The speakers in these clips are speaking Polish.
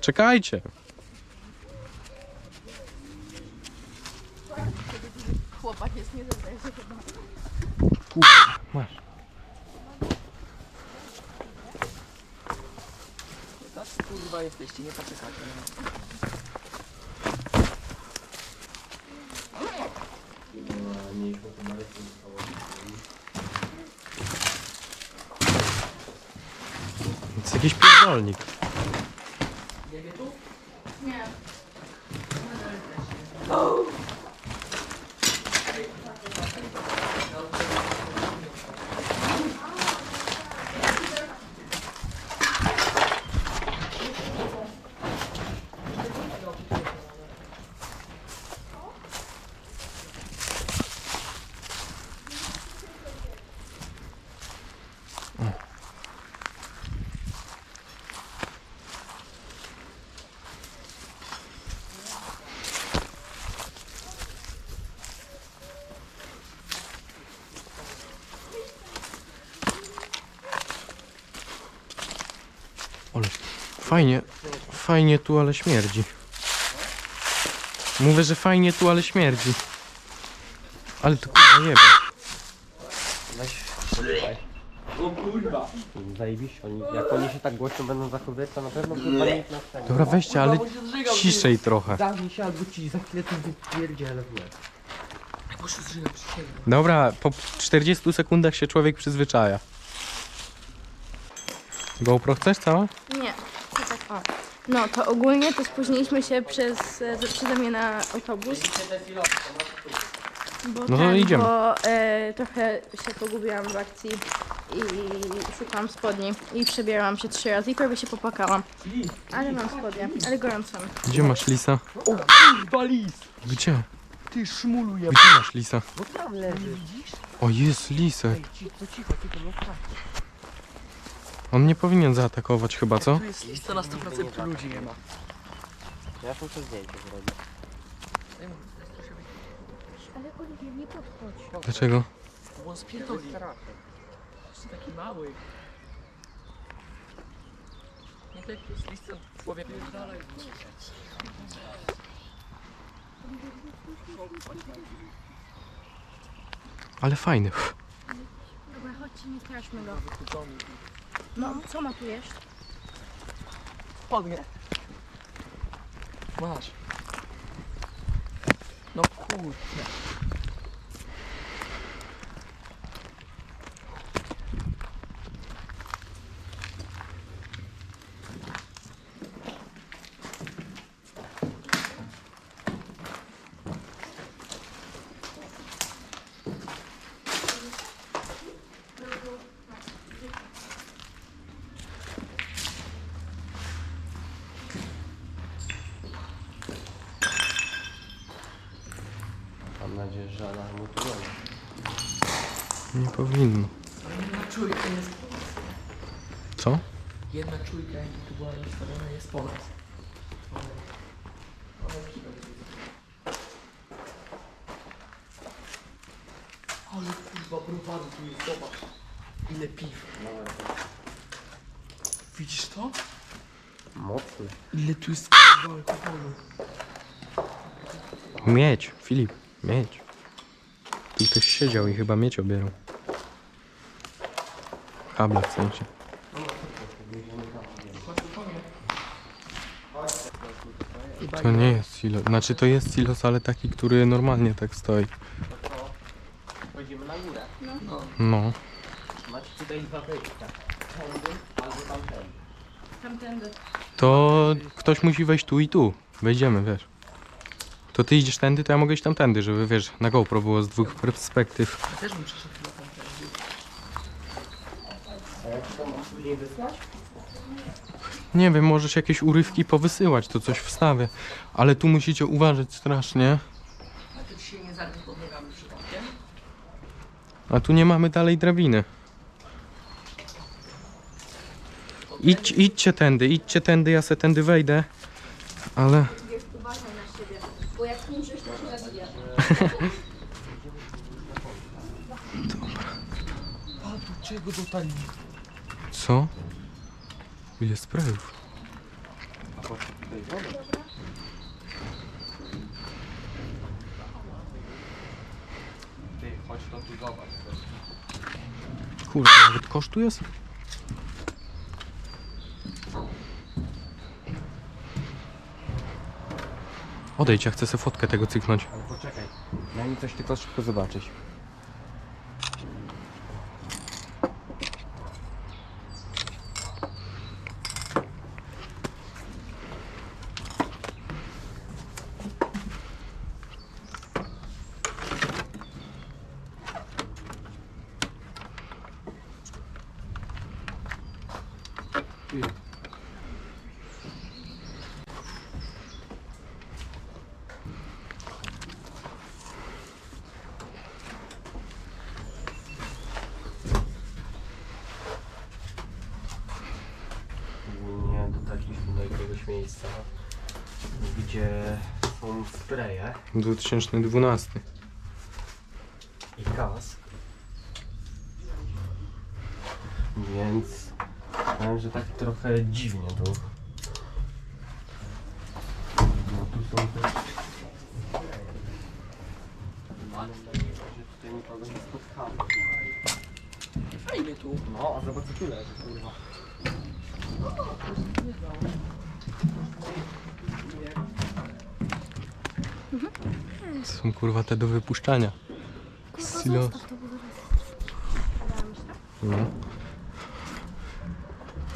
Czekajcie. Chłopak jest nie zadaje się chyba. Masz. Tak kurwa jesteście, nie poczekacie. Jest jakiś pierdolnik. Nie. Ale fajnie, fajnie tu, ale śmierdzi. Mówię, że fajnie tu, ale śmierdzi. Ale to kurwa jebe. O kurwa! Zajebiście, oni, jak oni się tak głośno będą zachowywać, to na pewno kurwa nikt nas tego. Dobra, weźcie, ale ciszej trochę. Zamknij się albo ci za chwilę wypierdzielę w łeb. Dobra, po 40 sekundach się człowiek przyzwyczaja. GoPro chcesz cała? Nie. Tak, o. No to ogólnie to spóźniliśmy się przez, e, przeze mnie na autobus. Bo No to idziemy. Bo e, trochę się pogubiłam w akcji i szukałam spodni i przebierałam się trzy razy i prawie się popłakałam. Ale mam spodnie, ale gorąco. Gdzie masz lisa? Balis! Gdzie? Ty szmuluje. Gdzie masz lisa? No tam leży. O, jest lisek. Ej, ci, to cicho, tylko nie strasznie. On nie powinien zaatakować chyba, co? Tu jest lista na 100% tu ludzi nie ma. Ja muszę zdjęcie zrobić. Ale Oliwier, nie podchodź. Dlaczego? Bo on spierdoli. Jest taki mały. Nie tak jest lista człowiek. Ale fajny. Dobra, chodźcie, nie straszmy go. No, co ma tu jeść? Spodnie. Masz. No kurde. Mam nadzieję, że ona mu tu nie powinno. Jedna czujka jest. Co? Jedna czujka jaka tu była rozstawiona jest po nas. Ale kurwa browary tu jest, zobacz. Ile piw. Widzisz to? Mocny. Ile tu jest kurwa alkoholu. Miedź, Filip, miedź. Tu ktoś siedział i chyba miedź obierał. Kable w sensie. To nie jest silos. Znaczy to jest silos, ale taki, który normalnie tak stoi. Na górę. No. Macie tutaj dwa. Tędy albo tamtędy. Tamtędy. To ktoś musi wejść tu i tu. Wejdziemy, wiesz. To ty idziesz tędy, to ja mogę iść tamtędy, żeby wiesz, na GoPro było z dwóch perspektyw. Ja też bym przeszedł na tamten. A jak to mam później wysłać? Nie wiem, możesz jakieś urywki powysyłać, to coś wstawię. Ale tu musicie uważać strasznie. A ty nie zabił przypadkiem? A tu nie mamy dalej drabiny. Idź, idźcie tędy, idźcie tędy, ja se tędy wejdę. Ale Wiesz, uważaj na siebie, bo jak umrzesz, to się zabija. A do czego dotarli? Co? Ty, chodź to tu zobacz. Kurde, nawet kosztu jest? Odejdź, ja chcę sobie fotkę tego cyknąć. Mi coś tylko szybko zobaczyć. 2012. To są kurwa te do wypuszczania. Silos. No.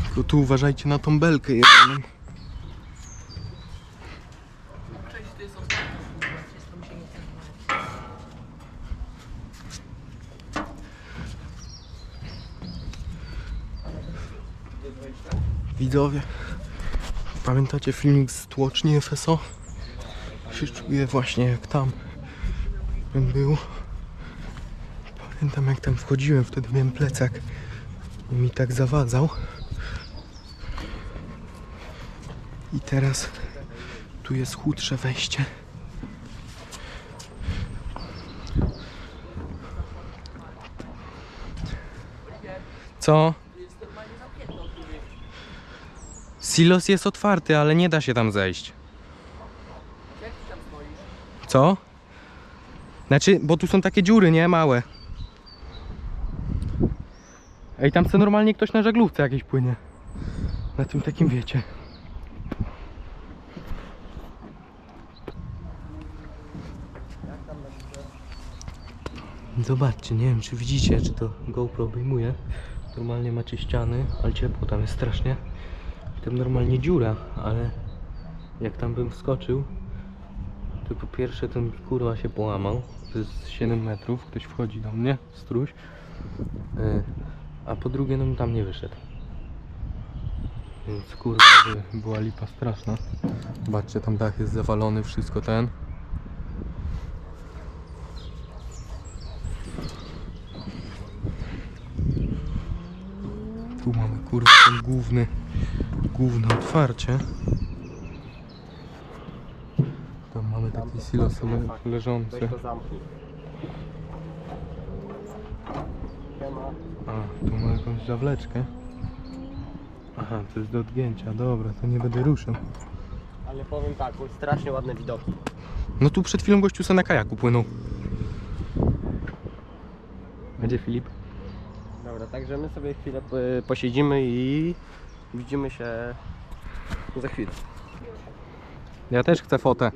Tylko tu uważajcie na tą belkę jebaną. Cześć, to jest ostatni. Jest tam się nie Widzowie, pamiętacie filmik z tłoczni FSO? Się czuję właśnie jak tam bym był. Pamiętam jak tam wchodziłem, wtedy miałem plecak i mi tak zawadzał. I teraz tu jest chudsze wejście. Co? Silos jest otwarty, ale nie da się tam zejść. Jak ty tam stoisz? Co? Znaczy, bo tu są takie dziury, nie? Małe. Ej, tam chce normalnie ktoś na żaglówce jakieś płynie. Na tym takim wiecie. Zobaczcie, nie wiem czy widzicie, czy to GoPro obejmuje. Normalnie macie ściany, ale ciepło tam jest strasznie. I tam normalnie dziura, ale jak tam bym wskoczył, to po pierwsze ten kurwa się połamał. To jest 7 metrów, ktoś wchodzi do mnie, struś. Yy, a po drugie, no tam nie wyszedł. Więc kurwa, by była lipa straszna. Zobaczcie, tam dach jest zawalony, wszystko ten. Tu mamy kurwa ten główny, główne otwarcie. Tam mamy taki silos le. Siema. A, tu ma jakąś zawleczkę. Aha, to jest do odgięcia, dobra, to nie będę ruszał. Ale powiem tak, strasznie ładne widoki. No tu przed chwilą gościu se na kajaku płynął. Będzie Filip? Dobra, także my sobie chwilę po- posiedzimy i widzimy się za chwilę. Ja też chcę fotę.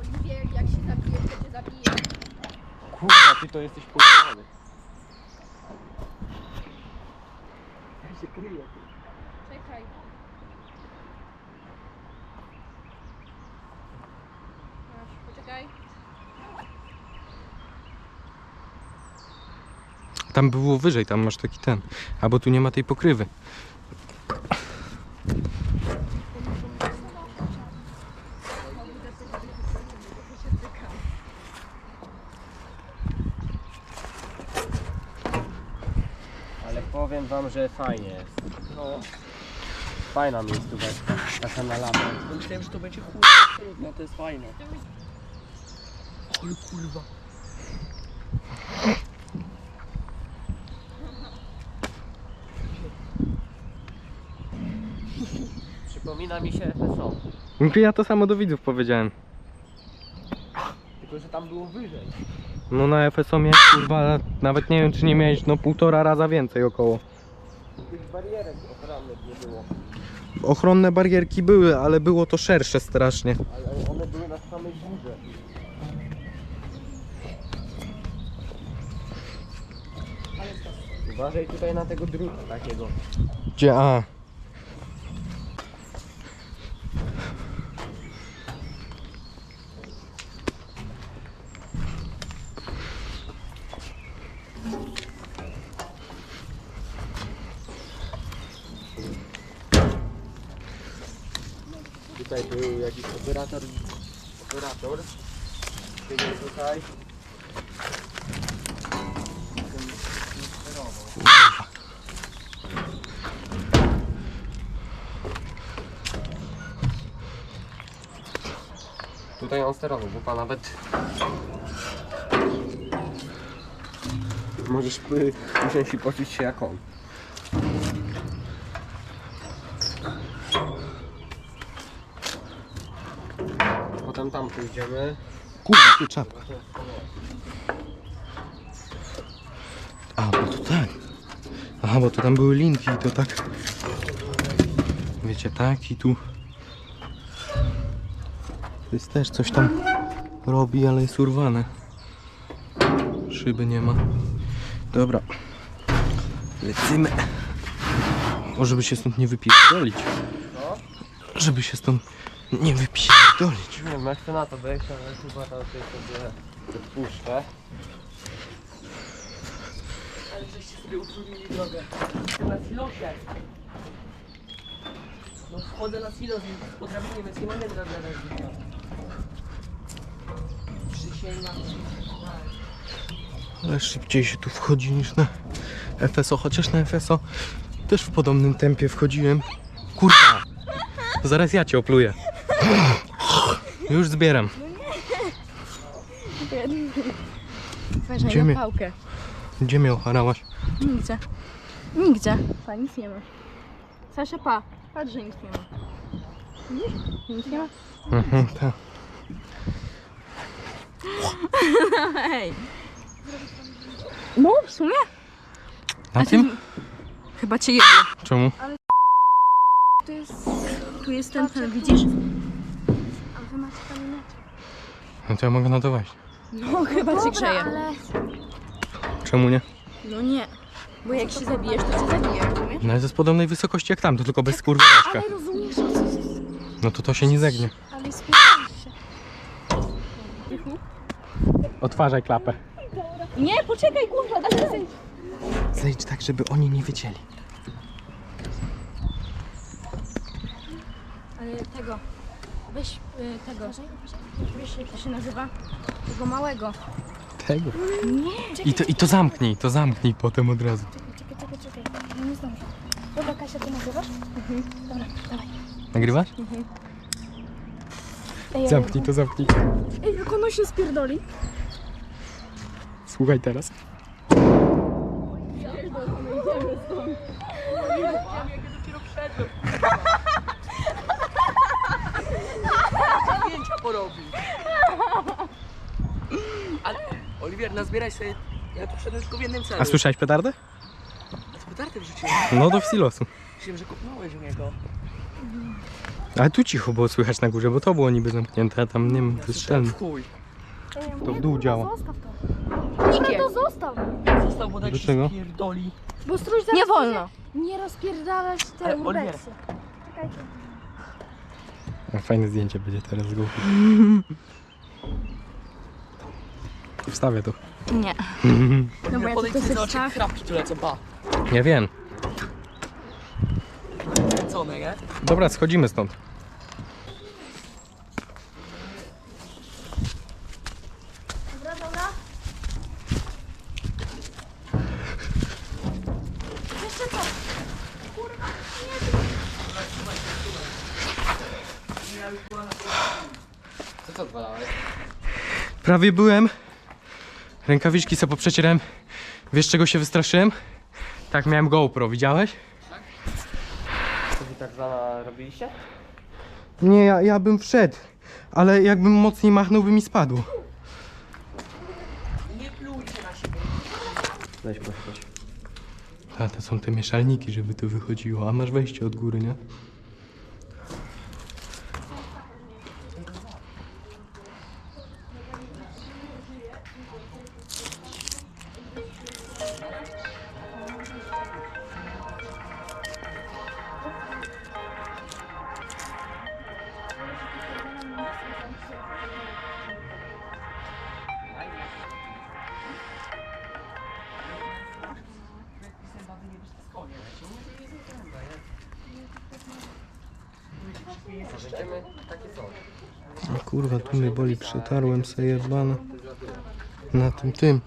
Oliwier, jak się zabije, to cię zabije. Kurwa, ty to jesteś pojechany. Ja się kryję. Czekaj. Masz, poczekaj. Tam było wyżej, tam masz taki ten. Albo tu nie ma tej pokrywy. wam, że fajnie jest. No. Fajna miejscóweczka, taka na lato. Bo myślałem, że to będzie chuj. No to jest fajne. Oj kurwa. Przypomina mi się FSO. Ja to samo do widzów powiedziałem. Tylko, że tam było wyżej. No na FSO miałeś kurwa, nawet nie wiem czy nie miałeś, no półtora raza więcej około. Barierek ochronnych nie było. Ochronne barierki były, ale było to szersze strasznie. Ale one były na samej górze. Uważaj tutaj na tego druta takiego. Gdzie A? Tutaj był jakiś operator. Operator. Siedział tutaj. Tutaj on sterował, bo pan nawet możesz y, usiąść i poczuć się jak on. Tam pójdziemy. Kurwa, tu czapka. A, bo to tak. Aha, bo to tam były linki i to tak. Wiecie, tak i tu. To jest też coś tam robi, ale jest urwane. Szyby nie ma. Dobra. Lecimy. O, żeby się stąd nie wypierdolić. Żeby się stąd nie wypierdolić. Nie wiem jak chcę na to wejść, ale chyba tam tutaj sobie odpuszczę. Ale żeście sobie utrudnili drogę. Na silosie. No wchodzę na silos i po drabinie, więc nie mogę drabiać. Przysięgam. Ale szybciej się tu wchodzi niż na FSO, chociaż na FSO też w podobnym tempie wchodziłem. Kurwa! Zaraz ja cię opluję. Już zbieram. Uważaj Gdzie na pałkę. Gdzie mnie ocharałaś? Nigdzie. Nigdzie. Pa, nic nie ma. Sasza, pa. Patrz, że nic nie ma. Widzisz? Nic nie ma? Mhm, tak. Hej. No, w sumie? Na tym? Chyba cię jebie. Czemu? Tu jest... Tu jest ten, ten, widzisz? A wy macie tam inaczej. No to ja mogę na to wejść. No, chyba cię grzeje. ale Czemu nie? No nie. Bo jak się zabijesz, to cię zabije, rozumiesz? No jest z podobnej wysokości jak tam, to tylko bez skurwiaszka. ale rozumiesz, o co jest? No to to się nie zegnie. Ale się. Otwarzaj klapę. Nie, poczekaj, kurwa, się zejść. Zejdź tak, żeby oni nie wiedzieli. Ale tego... Weź y, tego... Wiesz, jak to się nazywa? Tego małego. Tego? Nie. I to, I to zamknij, to zamknij potem od razu. Czekaj, czekaj, czekaj. No nie zdążę. Dobra, Kasia, ty nagrywasz? Mhm. Dobra, dawaj. Nagrywasz? Ej, ej, Zamknij to, zamknij. Ej, jak ono się spierdoli? Słuchaj teraz. Zdjęcia porobi. Ale Oliwier, nazbieraj sobie. Ja tu wszedłem tylko w jednym celu. A słyszałeś petardę? A co petardy wrzuciłem? No do silosu. Myślałem, że kopnąłeś u niego. Ale tu cicho było słychać na górze, bo to było niby zamknięte, a tam nie wiem, wystrzelny. W chuj. To w dół działa. Zostaw to. Nikie. To zostaw. Został, bo tak Do się spierdoli. Bo strój zaraz Nie wolno. Nie rozpierdalać te Ale, urbexy. Czekajcie. A Fajne zdjęcie będzie teraz z góry. Wstawię to. Nie. No bo ja tylko sobie chrapki tu lecą, pa. Nie wiem. Kręcone, nie? Dobra, schodzimy stąd. Dobra, dobra. Jeszcze to. Co to odwalałeś? Prawie byłem. Rękawiczki sobie poprzecierałem. Wiesz czego się wystraszyłem? Tak, miałem GoPro, widziałeś? To wy tak Tarzana robiliście? Nie, ja, ja bym wszedł, ale jakbym mocniej machnął, by mi spadło. Weź poświeć. A to są te mieszalniki, żeby to wychodziło. A masz wejście od góry, nie? O kurwa, tu mnie boli, przetarłem sobie jebana. Na tym tym.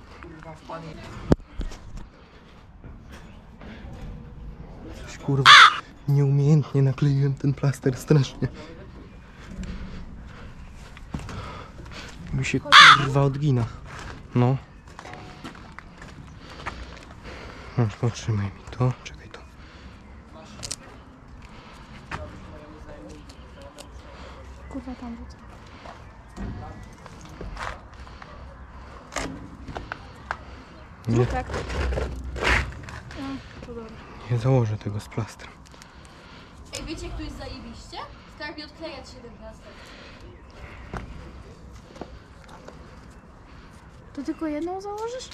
Coś kurwa, nieumiejętnie nakleiłem ten plaster strasznie. Mi się kurwa odgina. No. Potrzymaj mi to, czekaj to. Kurwa tam rzucę. Nie, Tak. No, to dobra. nie założę tego z plastrem. Ej, wiecie jak tu jest zajebiście? Skarbie odklejać się ten plaster. To tylko jedną założysz?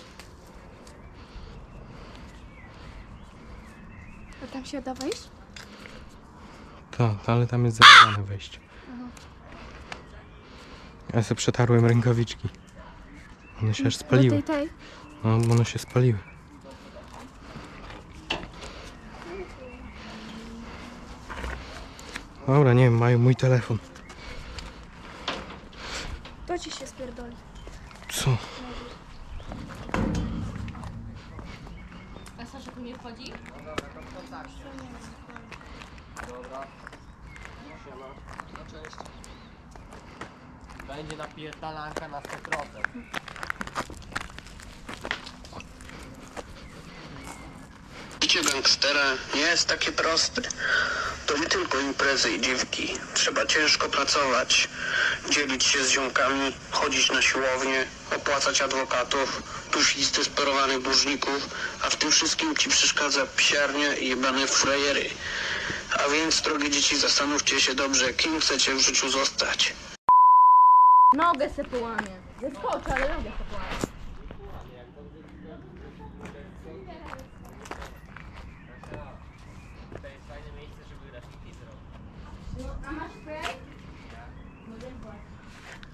A tam się da wejść? Tak, ale tam jest zabrane wejście. Ja sobie przetarłem rękawiczki. One się aż spaliły. tej, tej. No, bo one się spaliły. Dobra, nie wiem, mają mój telefon. To ci się spierdoli. Co? A Sasza tu nie wchodzi? Będzie napierdalanka na 100%. Życie gangstera nie jest takie proste. To nie tylko imprezy i dziwki. Trzeba ciężko pracować, dzielić się z ziomkami, chodzić na siłownię, opłacać adwokatów, tuż listy sparowanych dłużników, a w tym wszystkim ci przeszkadza psiarnia i jebane frajery. A więc, drogie dzieci, zastanówcie się dobrze, kim chcecie w życiu zostać. Nogę se połamie. Zeskoczę, ale nogę se połamie.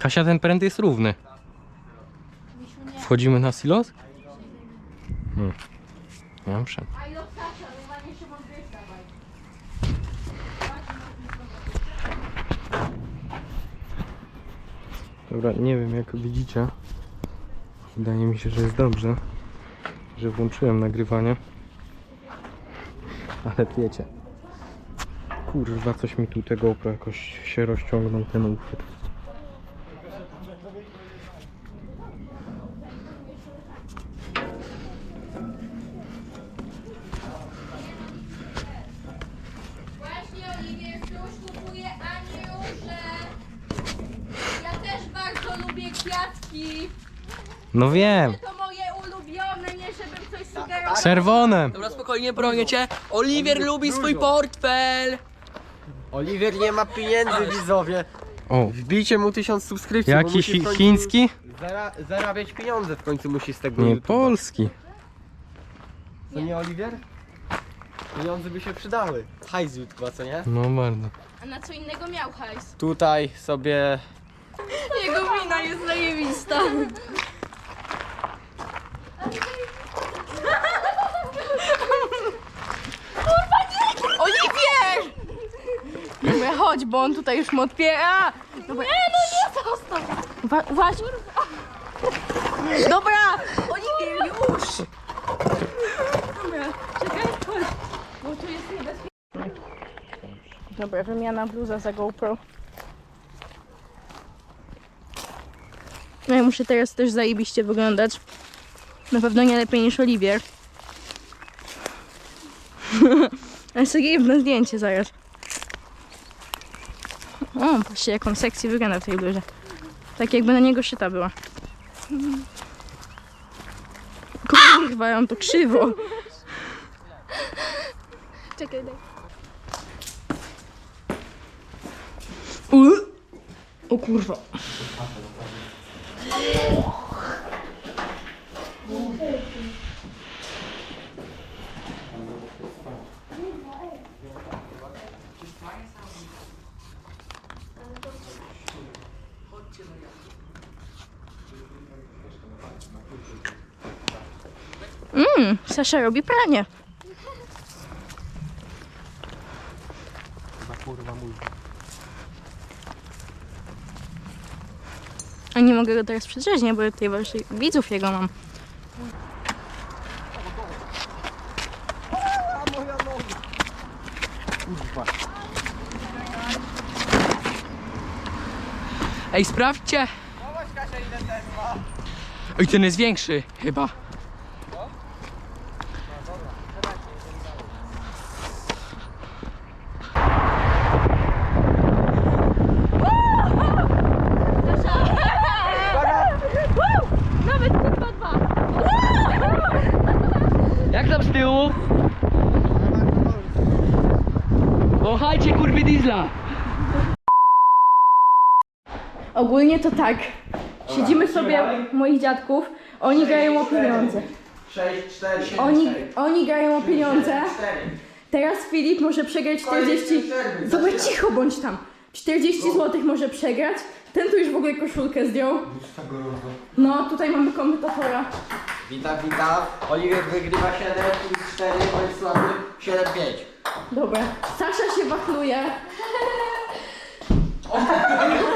Kasia, ten pręt jest równy. Wchodzimy na silos? Hmm. Dobrze. Dobra, nie wiem jak widzicie. Wydaje mi się, że jest dobrze, że włączyłem nagrywanie. Ale wiecie. Kurwa, coś mi tu tego GoPro jakoś się rozciągnął ten uchwyt. Właśnie Oliwier już kupuje Aniusze. Ja też bardzo lubię kwiatki. No wiem! To moje ulubione, nie żebym coś sugerował. Czerwone! Dobra, spokojnie, bronię cię. Oliwier lubi swój portfel. Oliwier nie ma pieniędzy, widzowie. O, Wbijcie mu tysiąc subskrypcji. bo jaki musi w chi końcu chiński? Zara zarabiać pieniądze w końcu musi z tego Nie, YouTube'a. polski. Co nie Oliwier? Pieniądze by się przydały. Hajs z YouTube'a, co nie? No bardzo. A na co innego miał hajs? Tutaj sobie Jego mina jest zajebista. Oliwier! Dobra, chodź, bo on tutaj już mu otwiera. Dobra. Nie, no nie zostaw. Wa- Uważ. Dobra, Oliwier, już. Dobra, czekaj, chodź. Bo tu jest niebezpiecznie. Dobra, wymiana bluza za GoPro. No ja muszę teraz też zajebiście wyglądać. Na pewno nie lepiej niż Oliwier. Ale sobie jedno zdjęcie zaraz. O, patrzcie jak on sekcji wygląda w tej bluzie. Tak jakby na niego szyta była. Kurwa, ja mam to krzywo. Czekaj, daj. U. O kurwa. Mmm, Sasza robi pranie. A nie mogę go teraz przedrzeźnić, bo tutaj właśnie widzów jego mam. Ej, sprawdźcie! Oj, ten jest większy chyba. Nawet kurwa dwa. Jak tam z tyłu? Kochajcie kurwy diesla! Ogólnie to tak. Siedzimy sobie u moich dziadków, oni grają o pieniądze. 6, 4, 7, Oni, oni grają o pieniądze. Teraz Filip może przegrać 40. Dobra, cicho bądź tam. 40 zł może przegrać. Ten tu już w ogóle koszulkę zdjął. No, tutaj mamy komentatora. Witam, witam. Oliver wygrywa 7, i 4, bądź słaby 7, 5. Dobra. Sasza się wachluje.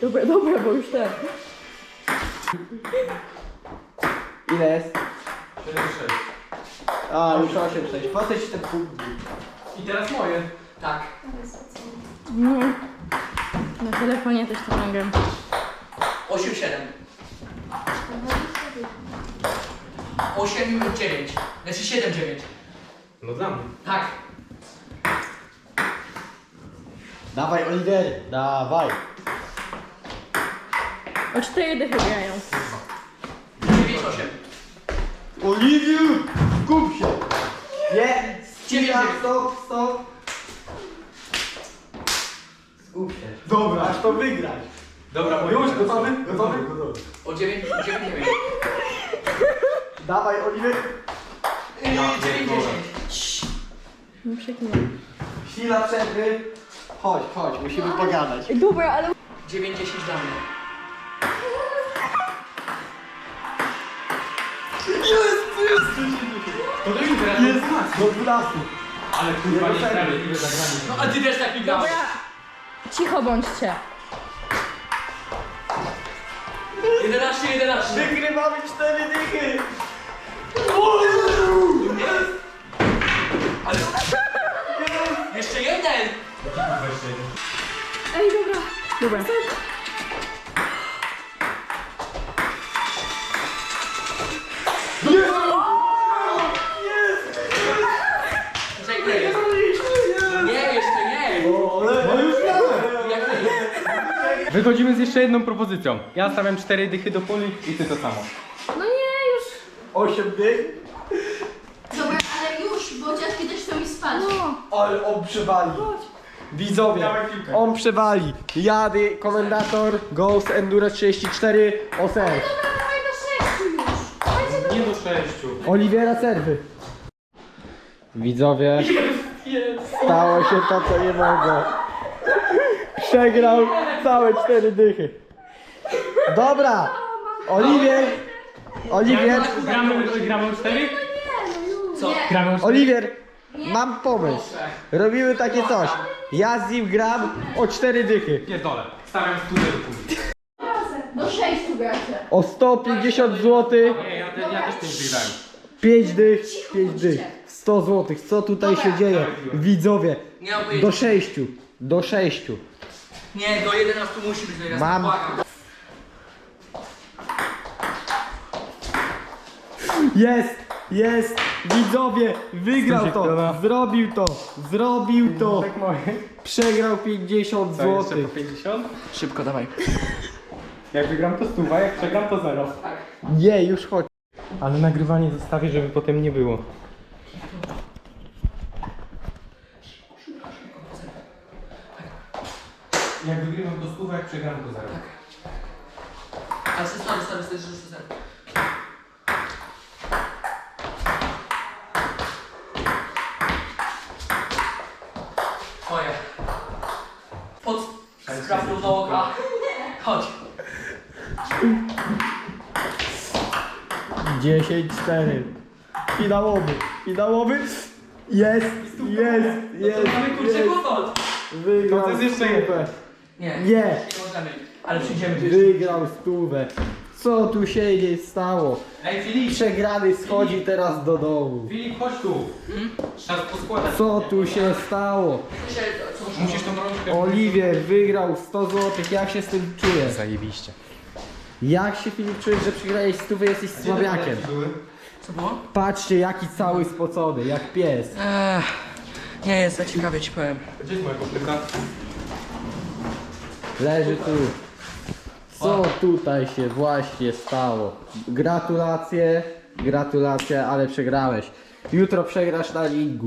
Dobra, dobra, bo już ten. Ile jest? 7, 6. A, już 8, 6. Po co ci ten punkt? I teraz moje. Tak. No. Na telefonie też to nagram. 8, 7. 8, 9. Znaczy 7, 9. No dla mnie. Tak. Dawaj, Oliver, dawaj. O cztery dychy grają. 9, 8. Oliwiu, skup się. Nie, ścina, stop, stop. Skup się. Dobra, aż to wygrać. Dobra, Już, gotowy? Gotowy? Gotowy. O 9, 9, 9. Dawaj, Oliver. 9, 10. Nie przeklinam. Chwila przerwy. Chodź, chodź, musimy pogadać. Dobra, ale 9, 10 dla mnie. To do teraz Jest do 12. Ale kurwa nie sprawiedliwe zagranie. No a ty też tak mi grałeś. Dobra, cicho bądźcie. 11, 11. Wygrywamy 4 dychy. Ale... Jeszcze jeden! Ej, dobra. Dobra. Nie jeszcze nie. No już miałem. Jak to jest? Wychodzimy z jeszcze jedną propozycją. Ja stawiam cztery dychy do puli i ty to samo. No nie, już. 8 dych. Dobra, ale już, bo dziadki też chcą mi spać. Ale on przewali. Widzowie, on przewali. Jady, komendator, Ghost Enduro 34, OSR. Dawaj do sześciu już. Nie do sześciu. Oliwiera Serwy. Widzowie, stało się to, co nie mogło. Przegrał całe cztery dychy. Dobra, Oliwier, Oliwier, Gramy, gramy o cztery? Co? Gramy o cztery? Oliwier, mam pomysł. Robimy takie coś. Ja z nim gram o cztery dychy. Pierdolę. Stawiam do puli. Do sześciu gracie. O 150 zł, Nie, ja, te, ja też tym wygrałem. 5 dych, 5 dych. 100 zł. Co tutaj się dzieje? Widzowie, Nie do pojęcia. 6. Do 6. Nie, do 11 musi być teraz. Mam. Błagam. Jest! Jest! Widzowie! Wygrał to! Zrobił to! Zrobił to! Przegrał 50 zł. 50? Szybko dawaj. Jak wygram to stuwa, jak przegram to zero. Nie, już chodź. Ale nagrywanie zostawię, żeby potem nie było. Jak wygrywam to stuwa, jak przegram to zero. Ale stary, stary, stary, stary, stary. Skrapną do oka. Chodź. 10, 4. Finałowy. Finałowy. Jest, jest, jest. Mamy kurczę jest. kłopot. Wygrał To jest jeszcze stówę. Nie, Nie. nie możemy. Ale przyjdziemy tu jeszcze. Wygrał stówę. Co tu się nie stało? Ej Filip! Przegrany schodzi teraz do domu. Filip, chodź tu! Trzeba poskładać. Co tu się stało? Musisz tą rączkę... Oliwier wygrał 100 zł. Jak się z tym czujesz? Zajebiście. Jak się Filip czujesz, że przegrałeś stówę, jesteś słabiakiem? Co było? Patrzcie jaki cały spocony, jak pies. Ech, nie jest za ciekawie ci powiem. Gdzie jest moja kofryka? Leży tu. Co tutaj się właśnie stało? Gratulacje, gratulacje, ale przegrałeś. Jutro przegrasz na ringu.